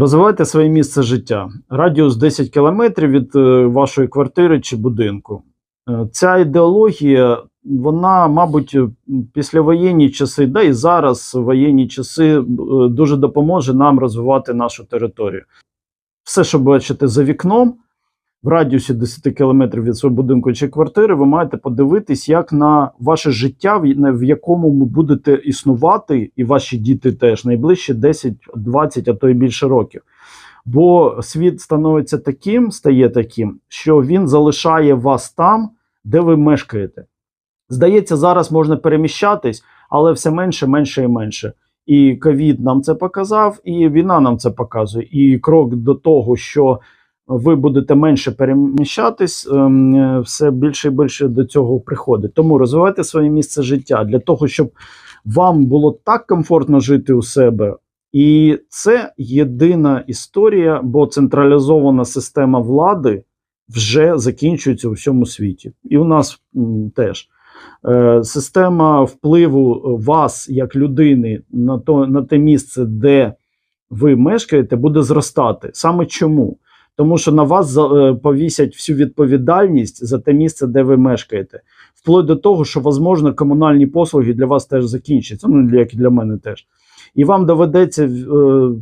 Розвивайте своє місце життя. Радіус 10 кілометрів від е, вашої квартири чи будинку. Е, Ця ідеологія, вона, мабуть, післявоєнні часи, да і зараз воєнні часи е, дуже допоможе нам розвивати нашу територію. Все, що бачите за вікном, в радіусі 10 кілометрів від свого будинку чи квартири, ви маєте подивитись, як на ваше життя, в якому ви будете існувати, і ваші діти теж найближчі 10, 20, а то й більше років. Бо світ становиться таким, стає таким, що він залишає вас там, де ви мешкаєте. Здається, зараз можна переміщатись, але все менше, менше і менше. І ковід нам це показав, і війна нам це показує. І крок до того, що ви будете менше переміщатись, ем, е, все більше і більше до цього приходить. Тому розвивайте своє місце життя для того, щоб вам було так комфортно жити у себе. І це єдина історія, бо централізована система влади вже закінчується у всьому світі. І у нас теж. Е, Система впливу вас як людини на, то, на те місце, де ви мешкаєте, буде зростати. Саме чому? Тому що на вас е, повісять всю відповідальність за те місце, де ви мешкаєте, вплоть до того, що, можливо, комунальні послуги для вас теж закінчаться, ну як і для мене теж. І вам доведеться е,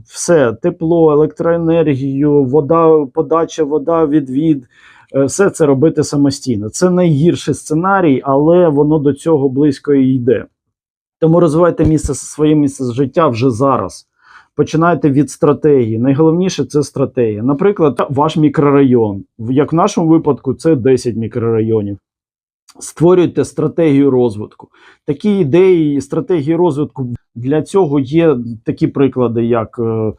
все: тепло, електроенергію, вода, подача, вода, відвід, е, все це робити самостійно. Це найгірший сценарій, але воно до цього близько і йде. Тому розвивайте місце своє місце життя вже зараз. Починайте від стратегії. Найголовніше це стратегія. Наприклад, ваш мікрорайон. Як в нашому випадку, це 10 мікрорайонів. Створюйте стратегію розвитку. Такі ідеї, і стратегії розвитку для цього є такі приклади, як е,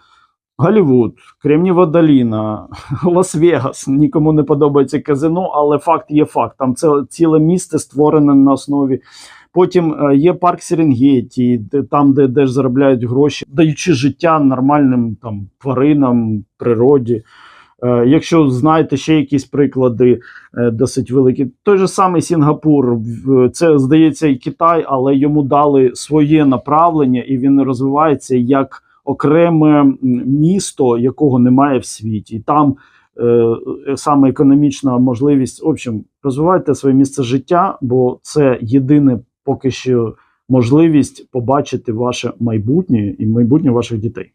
Голлівуд, Кремнієва доліна, Лас-Вегас. Нікому не подобається казино, але факт є факт. Там це ціле місце створене на основі. Потім е, є парк Серенгеті, там, де, де ж заробляють гроші, даючи життя нормальним там тваринам, природі. Е, Якщо знаєте ще якісь приклади е, досить великі, той же самий Сінгапур, це здається і Китай, але йому дали своє направлення, і він розвивається як окреме місто, якого немає в світі. І там е, саме економічна можливість. В общем, розвивайте своє місце життя, бо це єдине поки що можливість побачити ваше майбутнє і майбутнє ваших дітей.